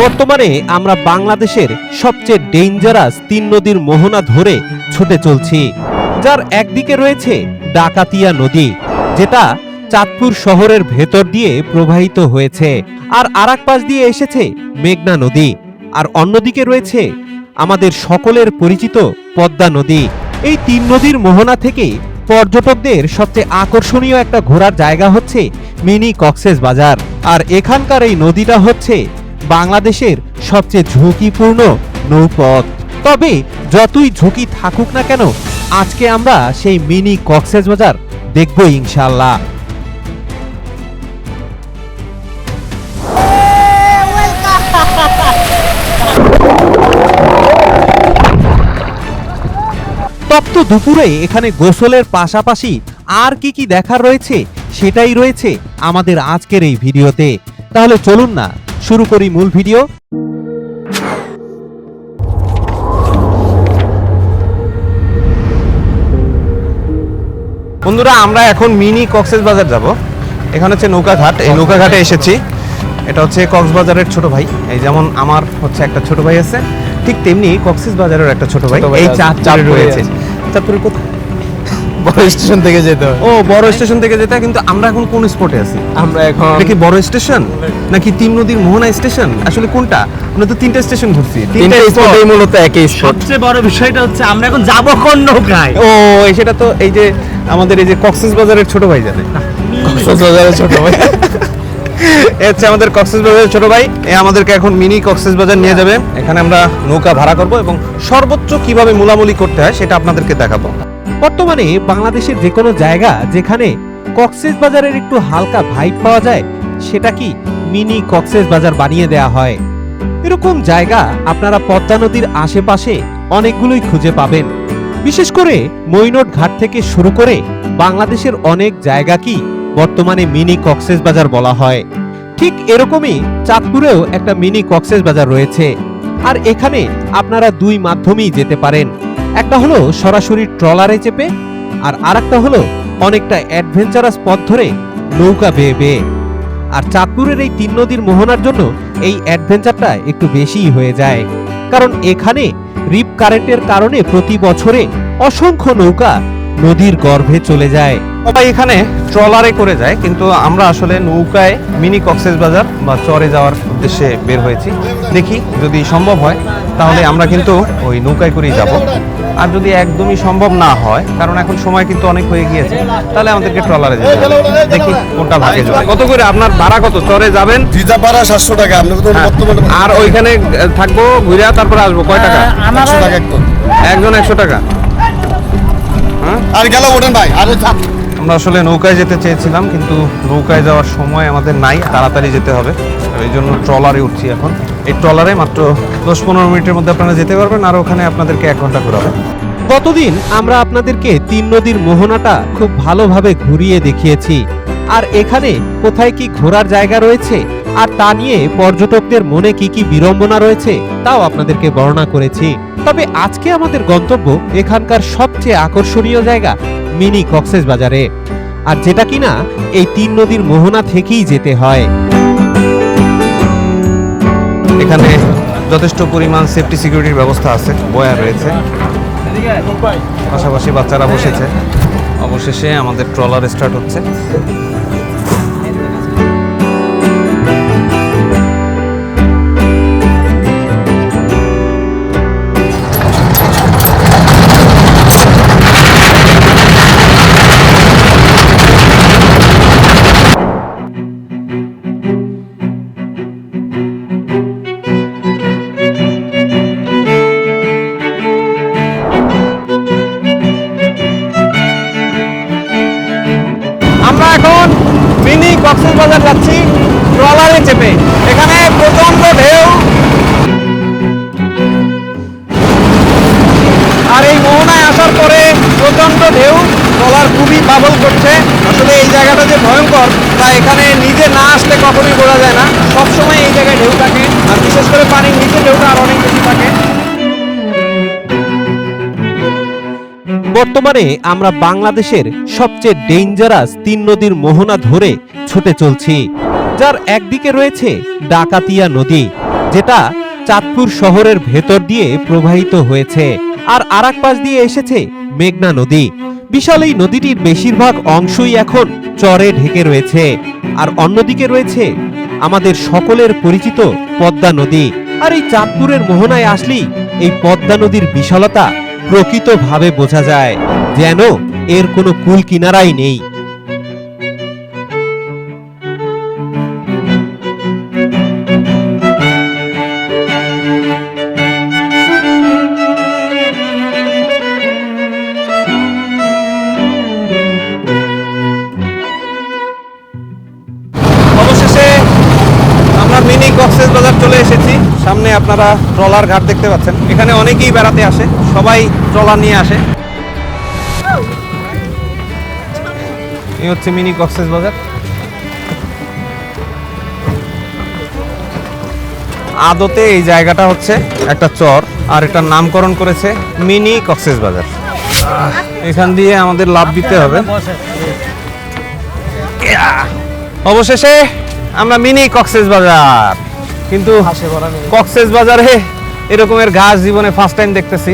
বর্তমানে আমরা বাংলাদেশের সবচেয়ে ডেঞ্জারাস তিন নদীর মোহনা ধরে ছুটে চলছি, যার একদিকে রয়েছে ডাকাতিয়া নদী, যেটা চাঁদপুর শহরের ভেতর দিয়ে প্রবাহিত হয়েছে, আর আরাক পাশ দিয়ে এসেছে মেঘনা নদী, আর অন্যদিকে রয়েছে আমাদের সকলের পরিচিত পদ্মা নদী। এই তিন নদীর মোহনা থেকে পর্যটকদের সবচেয়ে আকর্ষণীয় একটা ঘোরার জায়গা হচ্ছে মিনি কক্সেস বাজার, আর এখানকার এই নদীটা হচ্ছে বাংলাদেশের সবচেয়ে ঝুঁকিপূর্ণ নৌপথ। তবে যতই ঝুঁকি থাকুক না কেন, আজকে আমরা সেই মিনি কক্সেস বাজার দেখব ইনশাল্লাহ তপ্ত দুপুরে এখানে গোসলের পাশাপাশি আর কি কি দেখার রয়েছে, সেটাই রয়েছে আমাদের আজকের এই ভিডিওতে। তাহলে চলুন না শুরু করি মূল ভিডিও। বন্ধুরা আমরা এখন মিনি কক্সেস বাজার যাব। এখানে হচ্ছে নৌকাঘাট। এই নৌকাঘাটে এসেছি। এটা হচ্ছে কক্সবাজারের ছোট ভাই। এই যেমন আমার হচ্ছে একটা ছোট ভাই আছে ঠিক তেমনি কক্সেস বাজারের একটা ছোট ভাই। এই চাঁদপুরে রয়েছে। চাঁদপুরের কোথায়? বড় স্টেশন থেকে যেতে হয়। ও বড় স্টেশন থেকে যেতে হয়, কিন্তু আমরা এখন কোন স্পটে আছি? আমরা এখন এটা কি বড় স্টেশন? নাকি তিন নদীর মোহনা স্টেশন? আসলে কোনটা? আমরা তো তিনটা স্টেশন ঘুরছি। তিনটা স্পটেই মূলত একই স্পট সবচেয়ে বড় বিষয়টা হচ্ছে আমরা এখন যাব কোন নৌকায়? ও এই সেটা তো এই যে আমাদের এই যে কক্সেস বাজারের ছোট ভাই জানে। কক্সবাজারের ছোট ভাই। হচ্ছে আমাদের কক্সেস বাজারের ছোট ভাই। এ আমাদেরকে এখন মিনি কক্সেস বাজার নিয়ে যাবে। এখানে আমরা নৌকা ভাড়া করব এবং সর্বোচ্চ কীভাবে মুলামুলি করতে হয় সেটা আপনাদেরকে দেখাবো। বর্তমানে বাংলাদেশের যে কোনো জায়গা যেখানে কক্সেস বাজারের একটু হালকা ভাইব পাওয়া যায়, সেটা কি মিনি কক্সেস বাজার বানিয়ে দেয়া হয়? এরকম জায়গা আপনারা পদ্মা নদীর আশেপাশে অনেকগুলোই খুঁজে পাবেন। বিশেষ করে মৈনট ঘাট থেকে শুরু করে বাংলাদেশের অনেক জায়গা কি বর্তমানে মিনি কক্সেস বাজার বলা হয়। ঠিক এরকমই চাঁদপুরেও একটা মিনি কক্সেস বাজার রয়েছে। আর এখানে আপনারা দুই মাধ্যমেই যেতে পারেন। একটা হলো সরাসরি ট্রলারে চেপে, আর আরেকটা হলো অনেকটা অ্যাডভেঞ্চারাস পথ ধরে নৌকা বেয়ে বেয়ে। আর চাঁদপুরের এই তিন নদীর মোহনার জন্য এই অ্যাডভেঞ্চারটা একটু বেশিই হয়ে যায়। কারণ এখানে রিপ কারেন্টের কারণে প্রতি বছরে অসংখ্য নৌকা নদীর গর্ভে চলে যায়। সবাই এখানে ট্রলারে করে যায় কিন্তু আমরা আসলে নৌকায় মিনি কক্সেস বাজার বা চরে যাওয়ার উদ্দেশ্যে বের হয়েছি। দেখি যদি সম্ভব হয় তাহলে আমরা কিন্তু ওই নৌকায় করেই যাব। আর যদি একদমই সম্ভব না হয় কারণ এখন সময় কিন্তু অনেক হয়ে গিয়েছে তাহলে আমাদেরকে ট্রলারে যেতে হবে। দেখি কোনটা ভাগে যাবে কত করে? আপনার ভাড়া কত? চরে যাবেন? ভিজা ভাড়া সাতশো টাকা হ্যাঁ, আর ওইখানে থাকব ঘুরে তারপরে আসব। কয় টাকা? একশো টাকা একদম একজন একশো টাকা। হ্যাঁ আর গেল ওঠেন ভাই আরে থাক। আমরা আসলে নৌকায় যেতে চেয়েছিলাম কিন্তু নৌকায় যাওয়ার সময় আমাদের নাই তাড়াতাড়ি যেতে হবে। এই জন্য ট্রলারে উঠছি এখন। এই ট্রলারে মাত্র দশ পনেরো মিনিটের মধ্যে আপনারা যেতে পারবেন আর ওখানে আপনাদেরকে এক ঘণ্টা ঘোরাবে। গতদিন আমরা আপনাদেরকে তিন নদীর মোহনাটা খুব ভালোভাবে ঘুরিয়ে দেখিয়েছি। আর এখানে কোথায় কি ঘোরার জায়গা রয়েছে আর তা নিয়ে পর্যটকদের মনে কি কি বিড়ম্বনা রয়েছে, তাও আপনাদেরকে বর্ণনা করেছি। তবে আজকে আমাদের গন্তব্য এখানকার সবচেয়ে আকর্ষণীয় জায়গা, মিনি কক্সেস বাজারে। আর যেটা কিনা এই তিন নদীর মোহনা থেকেই যেতে হয়। এখানে যথেষ্ট পরিমাণ সেফটি সিকিউরিটির ব্যবস্থা আছে বয়া রয়েছে। পাশাপাশি বাচ্চারা বসেছে। অবশেষে আমাদের ট্রলার স্টার্ট হচ্ছে। বর্তমানে আমরা বাংলাদেশের সবচেয়ে ডেঞ্জারাস তিন নদীর মোহনা ধরে ছুটে চলছি, যার একদিকে রয়েছে ডাকাতিয়া নদী, যেটা চাঁদপুর শহরের ভেতর দিয়ে প্রবাহিত হয়েছে, আর আরাক পাশ দিয়ে এসেছে মেঘনা নদী। বিশাল এই নদীটির বেশিরভাগ অংশই এখন চরে ঢেকে রয়েছে, আর অন্যদিকে রয়েছে আমাদের সকলের পরিচিত পদ্মা নদী। আর এই চাঁদপুরের মোহনায় আসলেই এই পদ্মা নদীর বিশালতা প্রকৃতভাবে বোঝা যায় যেন এর কোনো কুল কিনারাই নেই। অবশেষে আমরা মিনি কক্সেস বাজার চলে এসেছি। সামনে আপনারা ট্রলার ঘাট দেখতে পাচ্ছেন। এখানে অনেকেই বেড়াতে আসে, সবাই ট্রলার নিয়ে আসে। এই হচ্ছে মিনি কক্সেস বাজার। আদতে এই জায়গাটা হচ্ছে একটা চর, আর এটার নামকরণ করেছে মিনি কক্সেস বাজার। এখান দিয়ে আমাদের লাভ দিতে হবে। অবশেষে আমরা মিনি কক্সেস বাজার। কিন্তু কক্সেস বাজারে এরকমের ঘাস জীবনে ফার্স্ট টাইম দেখতেছি।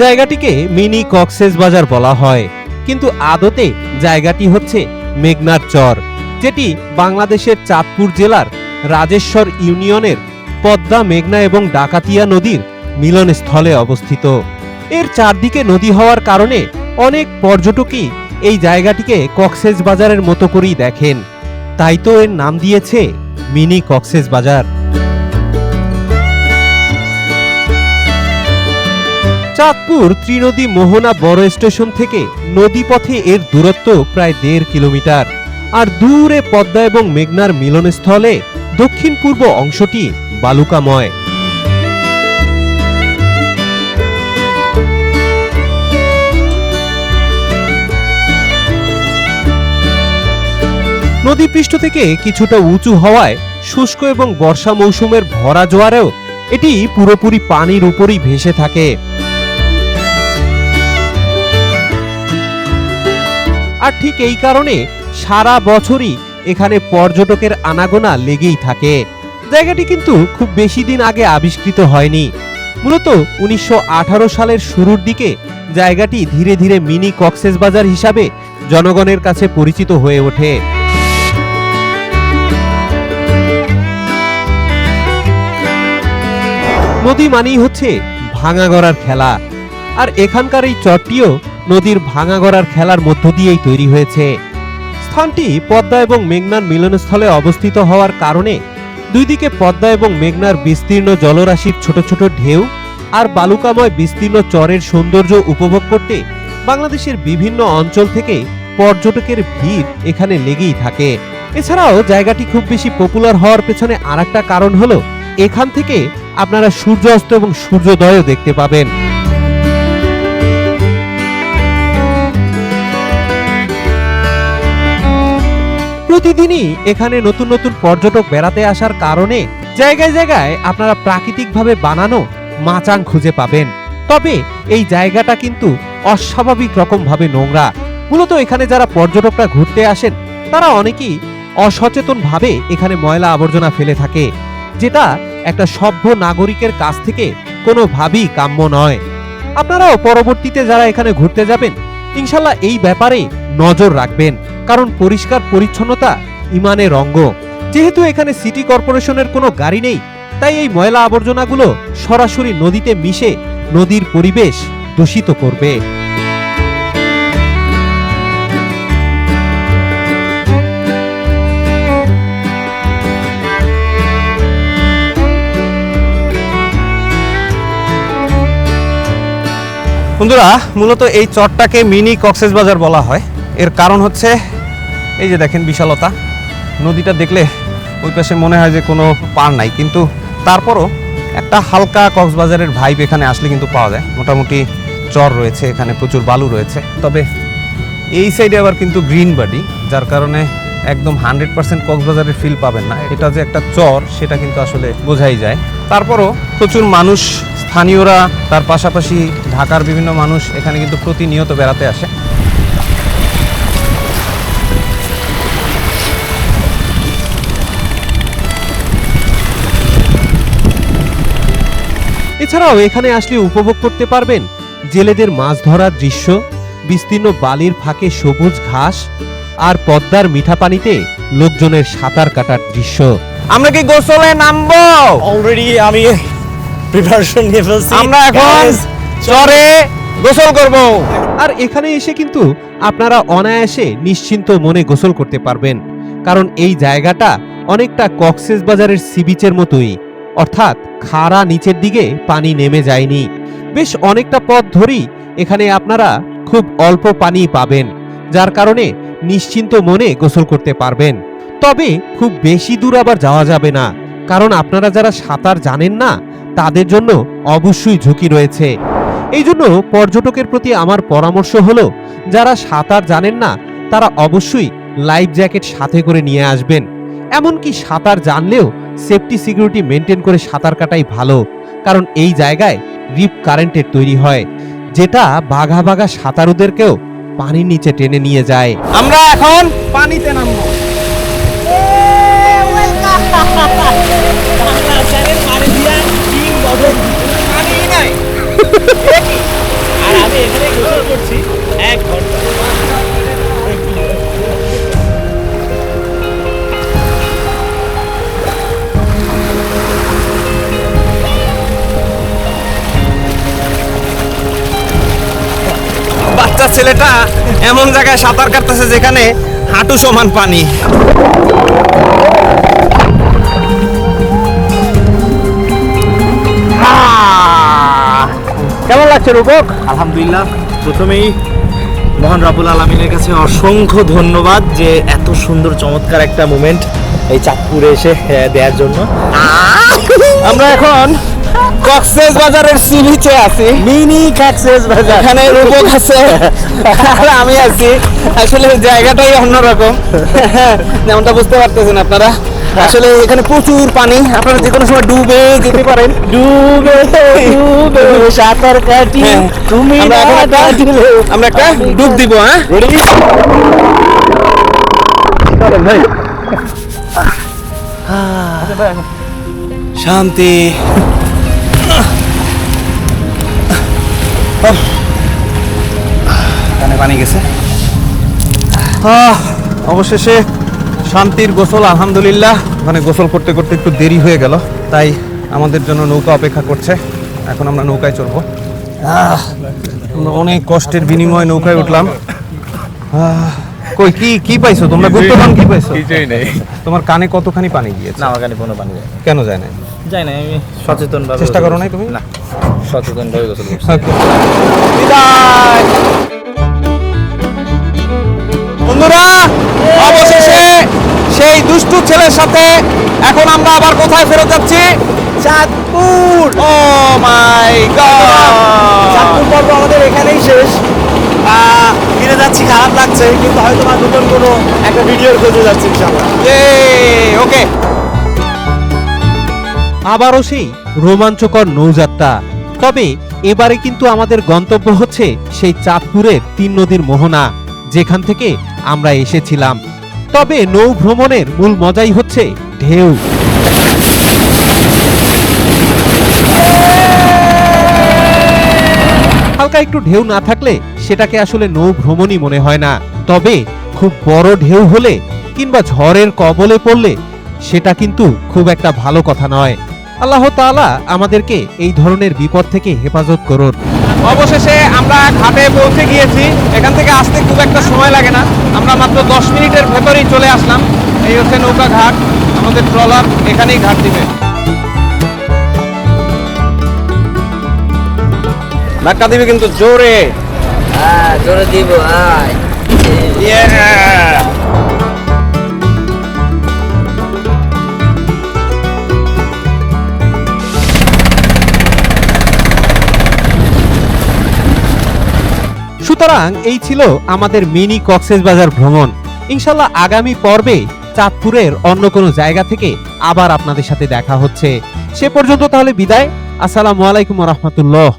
জায়গাটিকে মিনি কক্সেস বাজার বলা হয়। কিন্তু আদতে জায়গাটি হচ্ছে মেঘনার চর যেটি বাংলাদেশের চাঁদপুর জেলার রাজেশ্বর ইউনিয়নের পদ্মা মেঘনা এবং ডাকাতিয়া নদীর মিলনস্থলে অবস্থিত। এর চারদিকে নদী হওয়ার কারণে অনেক পর্যটকই এই জায়গাটিকে কক্সেস বাজারের মতো করেই দেখেন। তাই তো এর নাম দিয়েছে মিনি কক্সেস বাজার। চাঁদপুর ত্রিনদী মোহনা বড় স্টেশন থেকে নদীপথে এর দূরত্ব প্রায় দেড় কিলোমিটার। আর দূরে পদ্মা এবং মেঘনার মিলনস্থলে দক্ষিণ পূর্ব অংশটি বালুকাময়। নদীপৃষ্ঠ থেকে কিছুটা উঁচু হওয়ায় শুষ্ক এবং বর্ষা মৌসুমের ভরা জোয়ারেও এটি পুরোপুরি পানির উপরই ভেসে থাকে। আর ঠিক এই কারণে সারা বছরই এখানে পর্যটকের আনাগোনা লেগেই থাকে। জায়গাটি কিন্তু খুব বেশি দিন আগে আবিষ্কৃত হয়নি। মূলত উনিশশো আঠারো সালের শুরুর দিকে জায়গাটি ধীরে ধীরে মিনি কক্সেস বাজার হিসাবে জনগণের কাছে পরিচিত হয়ে ওঠে। নদী মানেই হচ্ছে ভাঙাগড়ার খেলা। আর এখানকার এই চরটিও নদীর ভাঙাগড়ার খেলার মধ্য দিয়েই তৈরি হয়েছে। স্থানটি পদ্মা এবং মেঘনার মিলনস্থলে অবস্থিত হওয়ার কারণে দুই দিকে পদ্মা এবং মেঘনার বিস্তীর্ণ জলরাশির ছোট ছোট ঢেউ আর বালুকাময় বিস্তীর্ণ চরের সৌন্দর্য উপভোগ করতে বাংলাদেশের বিভিন্ন অঞ্চল থেকে পর্যটকের ভিড় এখানে লেগেই থাকে। এছাড়াও জায়গাটি খুব বেশি পপুলার হওয়ার পেছনে আরেকটা কারণ হলো, এখান থেকে আপনারা সূর্যাস্ত এবং সূর্যোদয়ও দেখতে পাবেন। প্রতিদিনই এখানে নতুন নতুন পর্যটক বেড়াতে আসার কারণে জায়গায় জায়গায় আপনারা প্রাকৃতিকভাবে বানানো মাচাং খুঁজে পাবেন। তবে এই জায়গাটা কিন্তু অস্বাভাবিক রকম ভাবে নোংরা। মূলত এখানে যারা পর্যটকরা ঘুরতে আসেন, তারা অনেকেই অসচেতন ভাবে এখানে ময়লা আবর্জনা ফেলে থাকে, যেটা একটা সভ্য নাগরিকের কাছ থেকে কোনোভাবেই কাম্য নয়। আপনারাও পরবর্তীতে যারা এখানে ঘুরতে যাবেন, ইনশাল্লাহ এই ব্যাপারে নজর রাখবেন। কারণ পরিষ্কার পরিচ্ছন্নতা ইমানের অঙ্গ যেহেতু এখানে সিটি কর্পোরেশনের কোনো গাড়ি নেই, তাই এই ময়লা আবর্জনাগুলো সরাসরি নদীতে মিশে নদীর পরিবেশ দূষিত করবে। বন্ধুরা, মূলত এই চরটাকে মিনি কক্সেস বাজার বলা হয়। এর কারণ হচ্ছে এই যে দেখেন বিশালতা, নদীটা দেখলে ওই পাশে মনে হয় যে কোনো পার নাই, কিন্তু তারপরও একটা হালকা কক্সবাজারের ভাইব এখানে আসলে কিন্তু পাওয়া যায়। মোটামুটি চর রয়েছে, এখানে প্রচুর বালু রয়েছে। তবে এই সাইডে আবার কিন্তু গ্রিন বাডি যার কারণে একদম হান্ড্রেড পার্সেন্ট কক্সবাজারের ফিল পাবেন না। এটা যে একটা চর, সেটা কিন্তু আসলে বোঝাই যায়। তারপরও প্রচুর মানুষ, স্থানীয়রা, তার পাশাপাশি ঢাকার বিভিন্ন মানুষ এখানে কিন্তু প্রতিনিয়ত বেড়াতে আসে। এছাড়াও এখানে আসলে উপভোগ করতে পারবেন জেলেদের মাছ ধরার দৃশ্য বিস্তীর্ণ বালির ফাঁকে সবুজ ঘাস আর পদ্মার মিঠা পানিতে লোকজনের সাঁতার কাটার দৃশ্য। আমরা কি গোসলে নামবো? অলরেডি আমি প্রিপারেশন নিয়ে ফেলছি। আমরা এখন চরে গোসল করব। আর এখানে এসে কিন্তু আপনারা অনায়াসে নিশ্চিন্ত মনে গোসল করতে পারবেন কারণ এই জায়গাটা অনেকটা কক্সেস বাজারের সি বিচের মতোই। অর্থাৎ খাড়া নিচের দিকে পানি নেমে যায়নি। বেশ অনেকটা পথ ধরেই এখানে আপনারা খুব অল্প পানি পাবেন, যার কারণে নিশ্চিন্ত মনে গোসল করতে পারবেন। তবে খুব বেশি দূর আবার যাওয়া যাবে না, কারণ আপনারা যারা সাঁতার জানেন না, তাদের জন্য অবশ্যই ঝুঁকি রয়েছে। এই জন্য পর্যটকের প্রতি আমার পরামর্শ হলো, যারা সাঁতার জানেন না, তারা অবশ্যই লাইফ জ্যাকেট সাথে করে নিয়ে আসবেন। এমনকি সাঁতার জানলেও সেফটি সিকিউরিটি মেনটেন করে সাঁতার কাটাই ভালো কারণ এই জায়গায় রিপ কারেন্টের তৈরি হয় যেটা বাঘা বাঘা সাঁতারুদেরকেও পানির নিচে টেনে নিয়ে যায়। আমরা এখন পানিতে নামবো। ছেলেটা এমন জায়গায় সাঁতার কাটতেছে যেখানে হাঁটু সমান পানি। কেমন লাগছে রূপক? আলহামদুলিল্লাহ প্রথমেই মহান রাবুল আলমিনের কাছে অসংখ্য ধন্যবাদ যে এত সুন্দর চমৎকার একটা মুমেন্ট এই চাঁদপুরে এসে আহ, দেওয়ার জন্য। আমরা এখন কক্সেস বাজারের সি বিচে আছি। মিনি কাকসেস বাজার এখানে রূপক আছে। আর আমি আছি। আসলে জায়গাটাই অন্যরকম। যেমনটা বুঝতে পারতেছেন আপনারা। আসলে এখানে প্রচুর পানি। আপনারা যে কোনো সময় ডুবে যেতে পারেন। ডুবে ডুবে সাঁতার কাটি। হ্যাঁ। তুমি আমরা একটা- আমরা একটা ডুব দিব হ্যাঁ? শান্তি। কানে পানি গেছে। আহ, অবশেষে শান্তির গোসল আলহামদুলিল্লাহ। মানে গোসল করতে করতে একটু দেরি হয়ে গেল তাই আমাদের জন্য নৌকা অপেক্ষা করছে। এখন আমরা নৌকায় চড়বো। আমরা অনেক কষ্টের বিনিময়ে নৌকায় উঠলাম। কই কি কি পাইছো? তোমরা গুপ্তধন কি পাইছো? কিছুই নেই। তোমার কানে কতখানি পানি গিয়েছে? না আমার কানে কোনো পানি যায় কেন যায় না যাই না আমি সচেতন ভাবে চেষ্টা করো নাই তুমি? না সচেতন ভাবে গোসল করছি। বিদায়! বন্ধুরা অবশেষে সেই দুষ্টু ছেলের সাথে এখন আমরা আবার কোথায় ফেরত যাচ্ছি? Chandpur! Oh my Chandpur god পর্ব আমাদের এখানেই শেষ। ফিরে যাচ্ছি খারাপ লাগছে কিন্তু হয়তো বা নতুন কোনো একটা ভিডিওর খোঁজে যাচ্ছি ইনশাআল্লাহ। ওকে আবারও সেই রোমাঞ্চকর নৌযাত্রা। তবে এবারে কিন্তু আমাদের গন্তব্য হচ্ছে সেই চাঁদপুরের তিন নদীর মোহনা, যেখান থেকে আমরা এসেছিলাম। তবে নৌ ভ্রমণের মূল মজাই হচ্ছে ঢেউ। হালকা একটু ঢেউ না থাকলে সেটাকে আসলে নৌ ভ্রমণই মনে হয় না। তবে খুব বড় ঢেউ হলে কিংবা ঝড়ের কবলে পড়লে সেটা কিন্তু খুব একটা ভালো কথা নয়। আল্লাহ তাআলা আমাদেরকে এই ধরনের বিপদ থেকে হেফাজত করুন। অবশেষে আমরা ঘাটে পৌঁছে গিয়েছি। এখান থেকে আসতে খুব একটা সময় লাগে না। আমরা মাত্র দশ মিনিটের ভেতরেই চলে আসলাম। এই হচ্ছে নৌকা ঘাট। আমাদের ট্রলার এখানেই ঘাট দিবে। ধাক্কা দিবে কিন্তু জোরে। হ্যাঁ জোরে দিব আয়। সুতরাং এই ছিল আমাদের মিনি কক্সেস বাজার ভ্রমণ। ইনশাল্লাহ আগামী পর্বে চাঁদপুরের অন্য কোনো জায়গা থেকে আবার আপনাদের সাথে দেখা হচ্ছে। সে পর্যন্ত তাহলে বিদায়। আসসালামু আলাইকুম রহমতুল্লাহ।